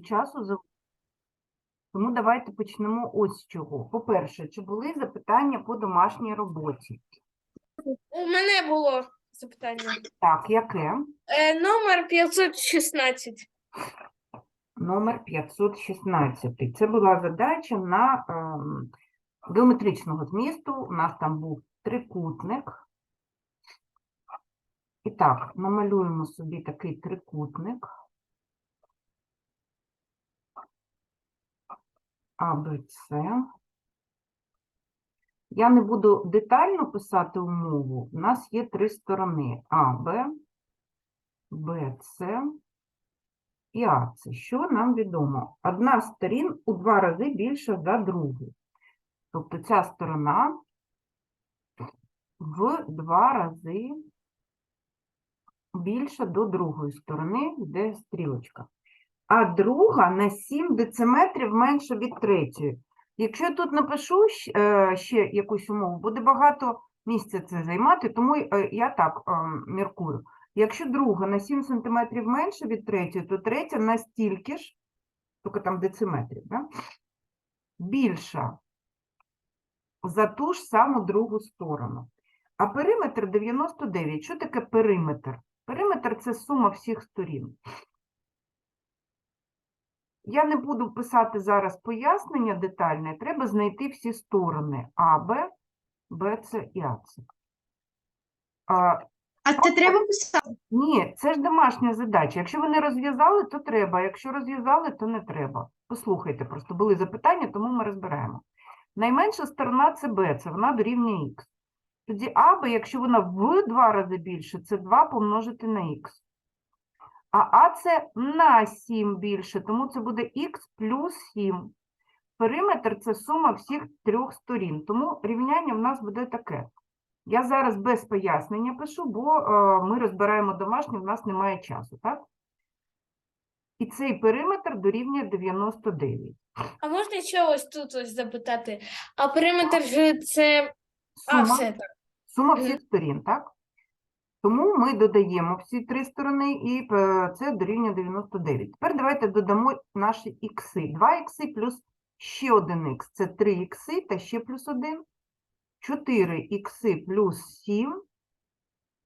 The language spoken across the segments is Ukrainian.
часу за тому давайте почнемо ось з чого. По-перше, чи були запитання по домашній роботі? У мене було запитання. Так, яке? Е, номер 516. Номер 516. Це була задача на ем, геометричного змісту. У нас там був трикутник. І так, намалюємо собі такий трикутник. АБЦ. Я не буду детально писати умову. У нас є три сторони АБ, БЦ і АЦ. Що нам відомо? Одна сторін у два рази більша за другу. Тобто ця сторона в два рази більша до другої сторони, йде стрілочка. А друга на 7 дециметрів менша від третьої. Якщо я тут напишу е, ще якусь умову, буде багато місця це займати, тому е, я так е, міркую. Якщо друга на 7 см менше від третьої, то третя настільки ж, тільки там дециметрів, да? більша за ту ж саму другу сторону. А периметр 99. Що таке периметр? Периметр це сума всіх сторін. Я не буду писати зараз пояснення детальне, треба знайти всі сторони АБ, БЦ і АЦ. А, А це треба писати? ні, це ж домашня задача. Якщо ви не розв'язали, то треба. Якщо розв'язали, то не треба. Послухайте, просто були запитання, тому ми розбираємо. Найменша сторона це Б, це вона дорівнює х. Тоді АБ, якщо вона в два рази більше, це 2 помножити на х. А А це на 7 більше, тому це буде х плюс 7. Периметр це сума всіх трьох сторін, тому рівняння в нас буде таке. Я зараз без пояснення пишу, бо е, ми розбираємо домашнє, в нас немає часу, так? І цей периметр дорівнює 99. А можна ще ось тут ось запитати? А периметр же це. А, Сума, все так. сума всіх сторін, так? Тому ми додаємо всі три сторони, і е, це дорівнює 99. Тепер давайте додамо наші ікси. 2 ікси плюс ще один ікс. Це 3 ікси та ще плюс 1. 4 ікси плюс 7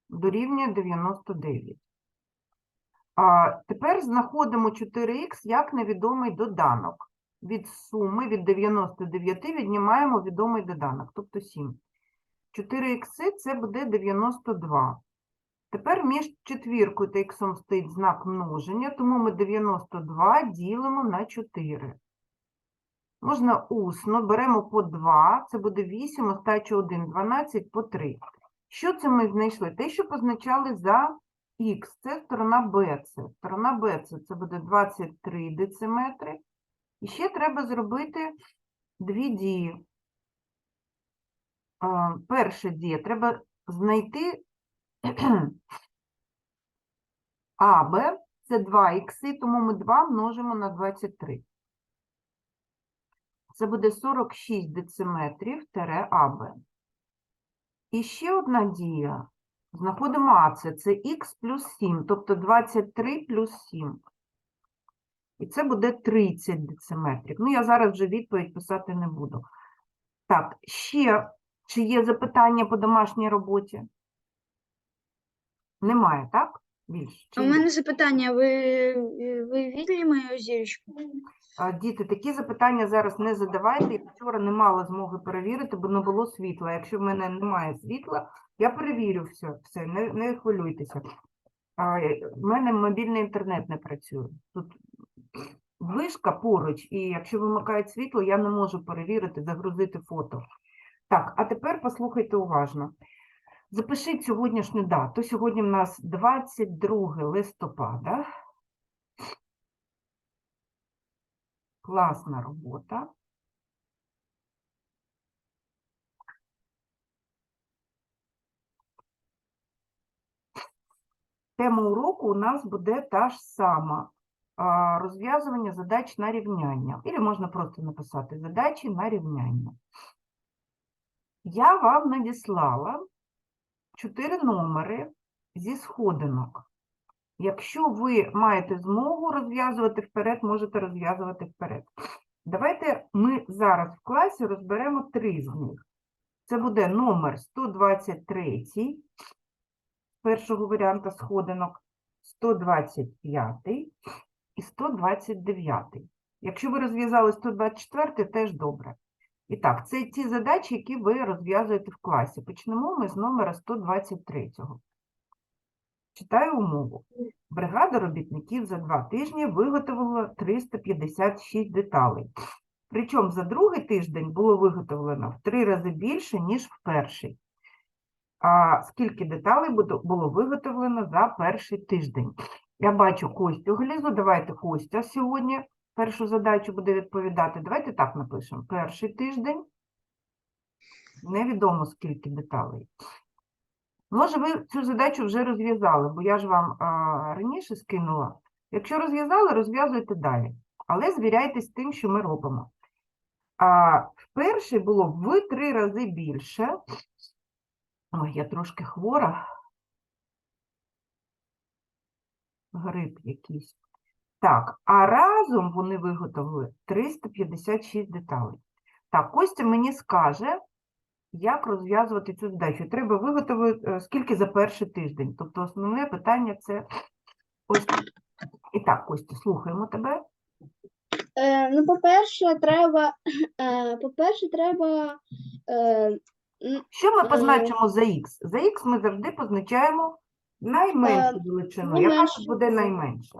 дорівнює 99. А тепер знаходимо 4х як невідомий доданок. Від суми від 99 віднімаємо відомий доданок, тобто 7. 4х це буде 92. Тепер між четвіркою та х стоїть знак множення, тому ми 92 ділимо на 4. Можна усно, беремо по 2, це буде 8, остача 1, 12 по 3. Що це ми знайшли? Те, що позначали за х, це сторона BC. Сторона BC це буде 23 дециметри. І ще треба зробити дві дії. А, Перша дія, треба знайти АБ, це 2 ікси, тому ми 2 множимо на 23. Це буде 46 дециметрів тере АБ. І ще одна дія. Знаходимо АЦ, це х плюс 7, тобто 23 плюс 7. І це буде 30 дециметрів. Ну, я зараз вже відповідь писати не буду. Так, ще, чи є запитання по домашній роботі? Немає, так? Більше? Чи у є? мене запитання. Ви, ви видели мою зірочку? А, Діти, такі запитання зараз не задавайте. Я вчора не мала змоги перевірити, бо не було світла. Якщо в мене немає світла, я перевірю все, все не, не хвилюйтеся. А, е, в мене мобільний інтернет не працює. Тут вишка поруч, і якщо вимикають світло, я не можу перевірити, загрузити фото. Так, а тепер послухайте уважно. Запишіть сьогоднішню дату. Сьогодні в нас 22 листопада. Класна робота. Тема уроку у нас буде та ж сама. Розв'язування задач на рівняння. Або можна просто написати задачі на рівняння. Я вам надіслала чотири номери зі сходинок. Якщо ви маєте змогу розв'язувати вперед, можете розв'язувати вперед. Давайте ми зараз в класі розберемо три з них. Це буде номер 123 першого варіанта сходинок, 125 і 129. Якщо ви розв'язали 124, теж добре. І так, це ті задачі, які ви розв'язуєте в класі. Почнемо ми з номера 123. Читаю умову. Бригада робітників за два тижні виготовила 356 деталей. Причому за другий тиждень було виготовлено в три рази більше, ніж в перший. А скільки деталей було виготовлено за перший тиждень? Я бачу Костю Глізу. Давайте Костя сьогодні першу задачу буде відповідати. Давайте так напишемо. Перший тиждень. Невідомо скільки деталей. Може, ви цю задачу вже розв'язали, бо я ж вам а, раніше скинула. Якщо розв'язали, розв'язуйте далі. Але звіряйтесь тим, що ми робимо. А вперше було в три рази більше. Ой, я трошки хвора. Грип якийсь. Так, а разом вони виготовили 356 деталей. Так, Костя мені скаже, як розв'язувати цю задачу. Треба виготовити е, скільки за перший тиждень. Тобто основне питання це ось. І так, Костя, слухаємо тебе. Е, ну, по-перше, треба, е, по-перше, треба е, Що ми Е, позначимо за х? За х ми завжди позначаємо найменшу величину. Яка ж буде найменша?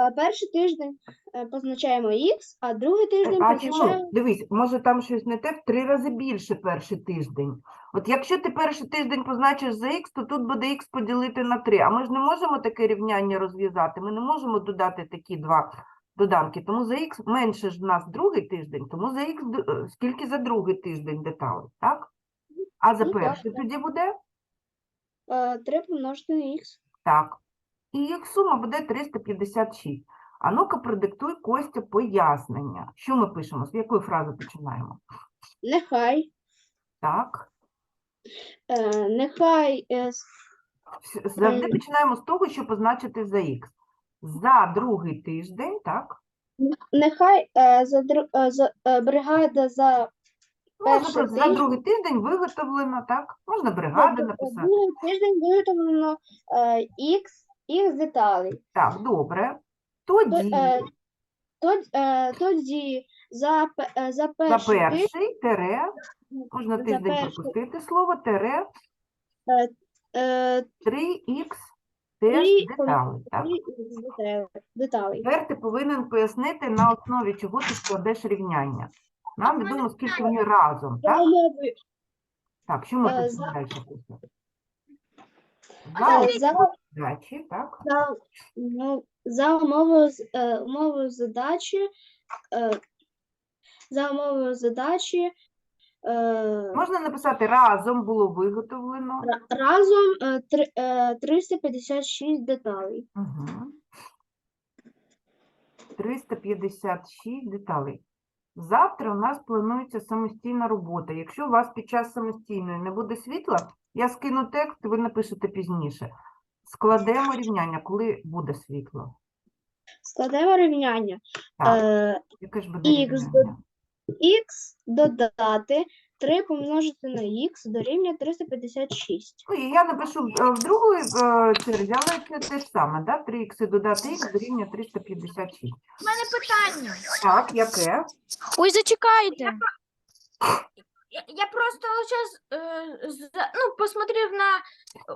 Е, перший тиждень е, позначаємо Х, а другий тиждень А позначаємо чому? Дивись, може там щось не те в три рази більше перший тиждень. От якщо ти перший тиждень позначиш за х, то тут буде х поділити на 3. А ми ж не можемо таке рівняння розв'язати. Ми не можемо додати такі два доданки. Тому за х менше ж в нас другий тиждень, тому за х д- е, скільки за другий тиждень деталей, так? А за Ну, так, перший тоді буде? е, 3 помножити на Х. Так. І їх сума буде 356. А ну-ка продиктуй Костя пояснення. Що ми пишемо? З якої фрази починаємо? Нехай, Так. е, нехай е, с- Завжди Е. починаємо з того, що позначити за х. За другий тиждень, так? нехай е, за, дру- е, за е, бригада за Ну, за, Перший за тиждень. другий тиждень виготовлено, так? Можна бригади написати. Другий тиждень виготовлено е, Х, Х деталей. Так, добре. Тоді е, Тоді, е, тоді за, пе- е, за за перший тиждень перший тере, можна за тиждень перший- пропустити слово, тере е, 3х теж Три, деталей, так? три із деталей- деталей. Тепер ти повинен пояснити, на основі чого ти складеш рівняння. Нам відомо, скільки вони разом, За так? Так, що ми е, пишемо за-? Костя? За е, за, задачі, так? за, ну, за умовою, е, умовою задачі, е, за умовою задачі е, Можна написати разом було виготовлено. ра- разом е, три- е, 356 деталей. Угу. 356 деталей. Завтра у нас планується самостійна робота. Якщо у вас під час самостійної не буде світла, я скину текст, ви напишете пізніше. Складемо рівняння, коли буде світло. Складемо рівняння. Так, Е, яке ж буде х рівняння? Х додати 3 помножити на х дорівнює 356. Ну, і я напишу в, е, в другої е, черзі, але це те ж саме, да? 3х додати х дорівнює 356. У мене питання. Так, яке? Ой, зачекайте. Я, я просто зараз е, за- ну, посмотрів на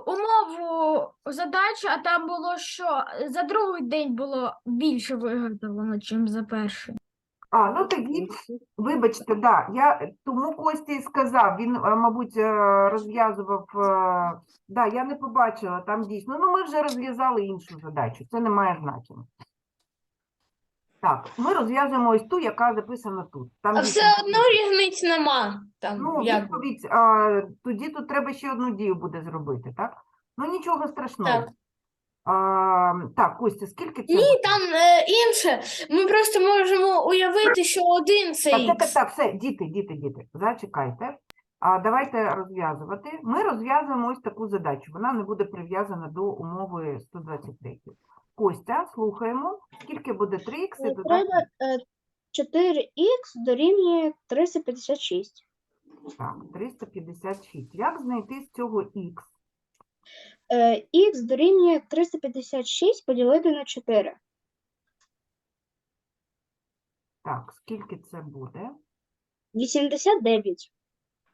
умову задачі, а там було, що за другий день було більше виготовлено, ніж за перший. А, ну тоді, вибачте, да, я тому Костя і сказав, він, е, мабуть, е, розв'язував, е, да, я не побачила, там дійсно, ну ми вже розв'язали іншу задачу, це не має значення. Так, ми розв'язуємо ось ту, яка записана тут. Там А є все одно різниць нема. Там, Ну, як. відповідь, а, тоді тут треба ще одну дію буде зробити, так? Ну, нічого страшного. Так. А, так, Костя, скільки це? Ні, там е, інше. Ми просто можемо уявити, що один це Так, так, так, так, все, діти, діти, діти, зачекайте. А давайте розв'язувати. Ми розв'язуємо ось таку задачу. Вона не буде прив'язана до умови 123. Костя, слухаємо. Скільки буде 3х Е? Треба е, 4х дорівнює 356. Так, 356. Як знайти з цього х? Е, Х дорівнює 356 поділити на 4. Так, скільки це буде? 89.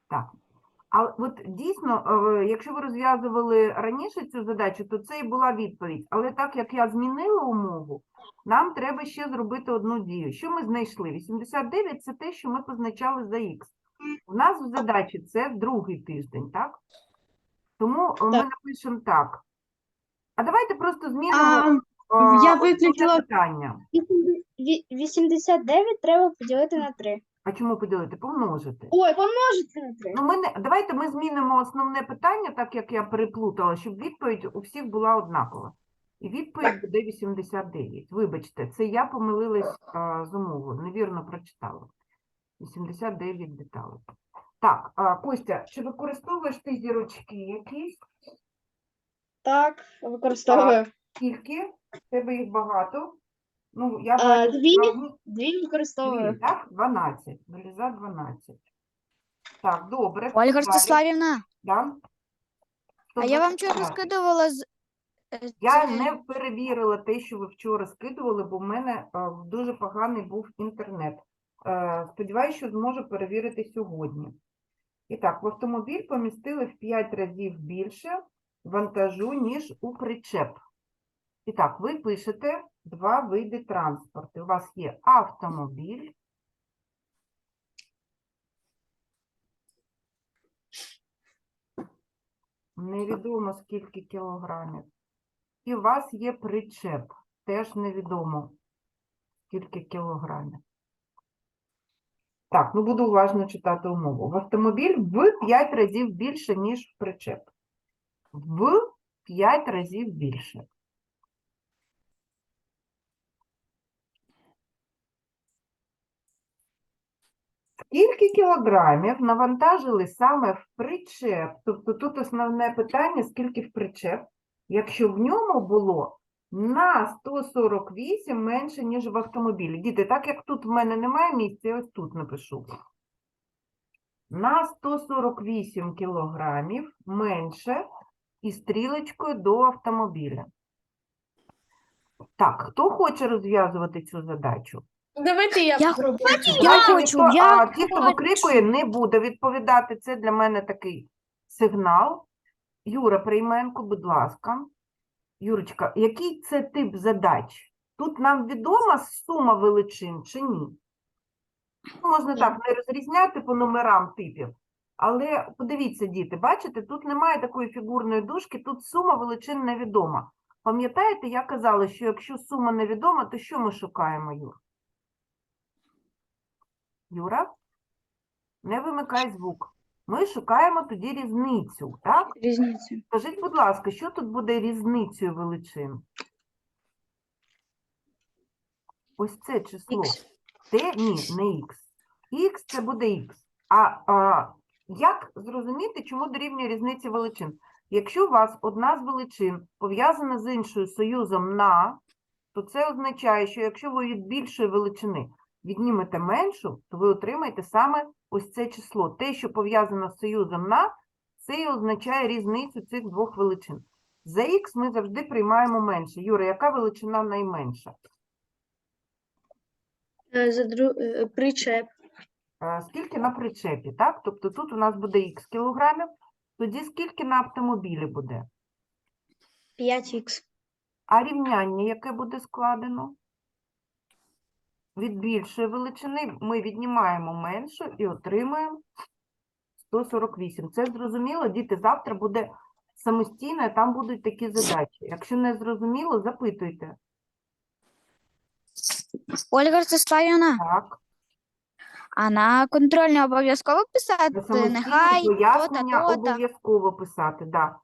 Так. А от дійсно, е, якщо ви розв'язували раніше цю задачу, то це і була відповідь. Але так як я змінила умову, нам треба ще зробити одну дію. Що ми знайшли? 89 – це те, що ми позначали за х. У нас в задачі це другий тиждень, так? Тому е, ми напишемо так. А давайте просто змінимо А, е, я виключила- питання. 89 треба поділити на 3. А чому поділити? Помножити. Ой, помножити на 3. Ну, ми не... Давайте ми змінимо основне питання, так як я переплутала, щоб відповідь у всіх була однакова. І відповідь буде 89. Вибачте, це я помилилась а, з умовою, невірно прочитала. 89 деталей. Так, а, Костя, чи використовуєш ти зірочки якісь? Так, використовую. Скільки? В тебе їх багато? Ну, я А, бачу, дві. справді, Дві дві, використовую. так? 12. Виліза 12. Так, добре. Ольга далі. Ростиславівна, Да? а я вам вчора 125. скидувала з е, Я це- не перевірила те, що ви вчора скидували, бо в мене е, дуже поганий був інтернет. Е, Сподіваюся, що зможу перевірити сьогодні. І так, в автомобіль помістили в 5 разів більше вантажу, ніж у причеп. І так, ви пишете два види транспорту. У вас є автомобіль. Невідомо скільки кілограмів. І у вас є причеп, теж невідомо скільки кілограмів. Так, ну буду уважно читати умову. В автомобіль в 5 разів більше, ніж в причеп. В 5 разів більше. Скільки кілограмів навантажили саме в причеп? Тобто тут основне питання, скільки в причеп, якщо в ньому було на 148 менше, ніж в автомобілі. Діти, так як тут в мене немає місця, я ось тут напишу. На 148 кілограмів менше і стрілочкою до автомобіля. Так, хто хоче розв'язувати цю задачу? Давайте я, Я спробую. Я Давайте хочу, ніхто- я а, ті, хто викрикує, не буде відповідати. Це для мене такий сигнал. Юра Прийменко, будь ласка. Юрочка, який це тип задач? Тут нам відома сума величин чи ні? Ну, Можна так не розрізняти по номерам типів. Але подивіться, діти, бачите, тут немає такої фігурної дужки, тут сума величин невідома. Пам'ятаєте, я казала, що якщо сума невідома, то що ми шукаємо, Юр? Юра, не вимикай звук. Ми шукаємо тоді різницю, так? Різниця. Скажіть, будь ласка, що тут буде різницею величин? Ось це число. Це ні, не х. Х це буде х. А, а як зрозуміти, чому дорівнює різниці величин? Якщо у вас одна з величин пов'язана з іншою союзом на, то це означає, що якщо ви від більшої величини віднімете меншу, то ви отримаєте саме ось це число. Те, що пов'язано з союзом на, це і означає різницю цих двох величин. За х ми завжди приймаємо менше. Юра, яка величина найменша? Е, За дру... е, Причеп. Скільки на причепі, так? Тобто тут у нас буде х кілограмів, тоді скільки на автомобілі буде? 5х. А рівняння, яке буде складено? Від більшої величини ми віднімаємо меншу і отримуємо 148. Це зрозуміло? Діти, завтра буде самостійно, і там будуть такі задачі. Якщо не зрозуміло, запитуйте. Ольга Ростиславівна, Так, а на контрольне обов'язково писати, самостійне нехай то-та, пояснення то-та. обов'язково писати, да.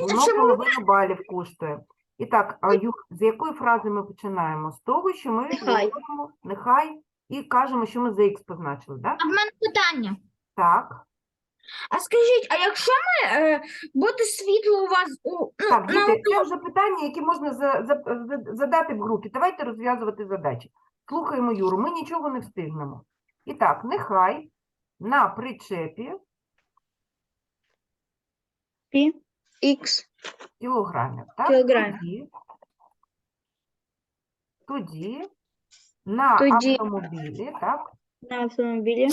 Воно половину балів коштує. І так, а, Юр, з якої фрази ми починаємо? З того, що ми Нехай. говоримо нехай і кажемо, що ми за х позначили, так? А в мене питання. Так. А скажіть, а якщо ми е, буде світло у вас у ну, Так, на діти, це вже питання, які можна за, за, за- задати в групі. Давайте розв'язувати задачі. Слухаємо Юру, ми нічого не встигнемо. І так, нехай на причепі Пі. Х. кілограмів. Так? Кілограмів. Тоді, тоді на Тоді. автомобілі, так, На автомобілі.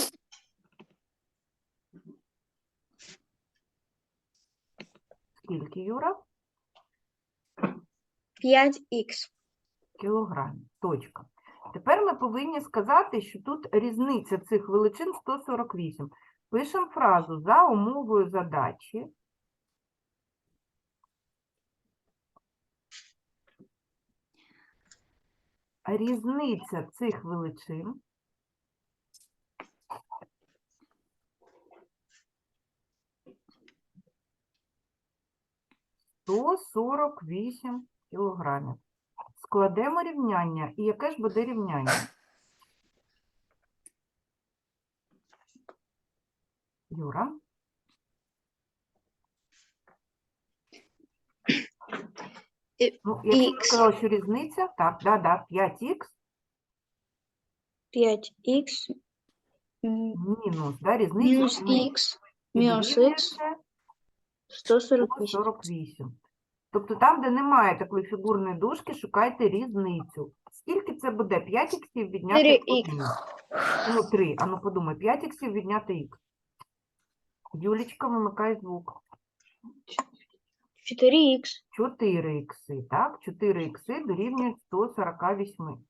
скільки, Юра? 5х. Кілограмів. Точка. Тепер ми повинні сказати, що тут різниця цих величин 148. Пишемо фразу за умовою задачі. Різниця цих величин сто сорок вісім кілограмів. Складемо рівняння. І яке ж буде рівняння? Юра? І- Ну, якщо ти сказала, що різниця, так, да, да, 5х 5х. мінус, да, різниця Мінус х. Мінус х. 148. 148. Тобто там, де немає такої фігурної дужки, шукайте різницю. Скільки це буде? 5 іксів відняти 4х. 1. Ну, 3. А ну подумай, 5 іксів відняти х. Юлічка, вимикай звук. 4х. 4 ікси, так? 4 ікси дорівнюють 148.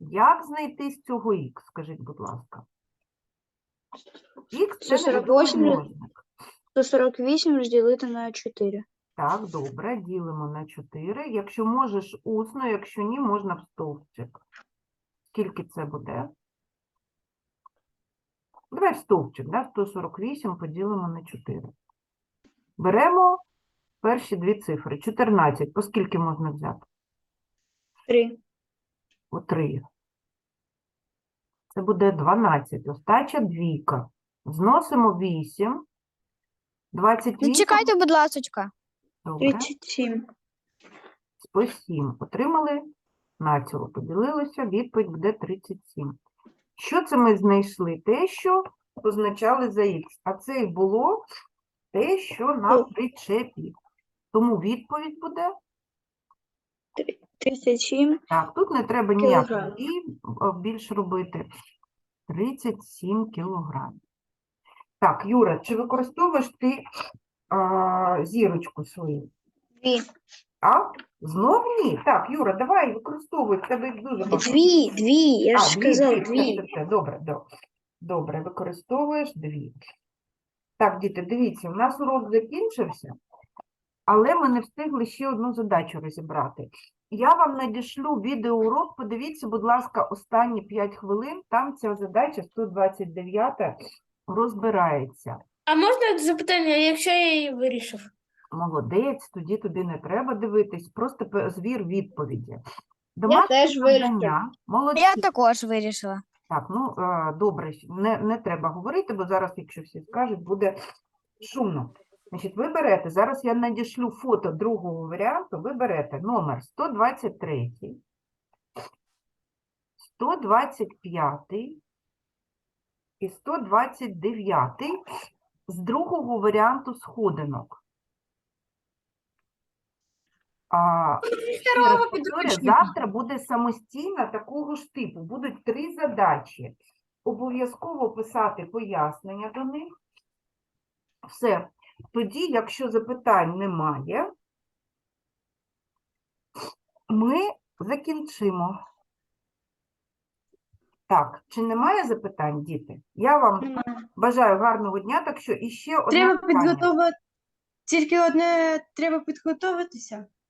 Як знайти з цього х, скажіть, будь ласка? Х це 148 невідомий множник. 148 розділити на 4. Так, добре, ділимо на 4. Якщо можеш усно, якщо ні, можна в стовпчик. Скільки це буде? Давай в стовпчик, да? 148 поділимо на 4. Беремо перші дві цифри. 14. По скільки можна взяти? 3. По 3. Це буде 12. Остача двійка. Зносимо 8. 28. Ну, чекайте, будь ласочка. Добре. 37. по 7 отримали націло, поділилося, відповідь буде 37. Що це ми знайшли? Те, що позначали за х, а це і було те, що на причепі. Тому відповідь буде, 37. так, тут не треба ніяких Кілограм. дій а, більш робити. 37 кілограмів. Так, Юра, чи використовуєш ти а, зірочку свою? 2. А? Знов ні? Так, Юра, давай використовуй, в тебе їх дуже багато. 2. 2. Я ж дві, сказав дві, 2. все, все, все, Добре, добре. Добре, використовуєш дві. Так, діти, дивіться, у нас урок закінчився, але ми не встигли ще одну задачу розібрати. Я вам надішлю відеоурок, подивіться, будь ласка, останні 5 хвилин, там ця задача 129 розбирається. А можна запитання, якщо я її вирішив? Молодець, тоді тобі не треба дивитись, просто звір відповіді. Я теж. Молодці. Я також вирішила. Так, ну е, добре, не, не треба говорити, бо зараз, якщо всі скажуть, буде шумно. Значить, ви берете, зараз я надішлю фото другого варіанту, ви берете номер 123, 125 і 129 з другого варіанту сходинок. А, раз завтра буде самостійна такого ж типу. Будуть три задачі. Обов'язково писати пояснення до них. Все. Тоді, якщо запитань немає, ми закінчимо. Так, чи немає запитань, діти? Я вам Немає. бажаю гарного дня, так що іще одне Треба питання. підготувати. Тільки одне треба підготуватися.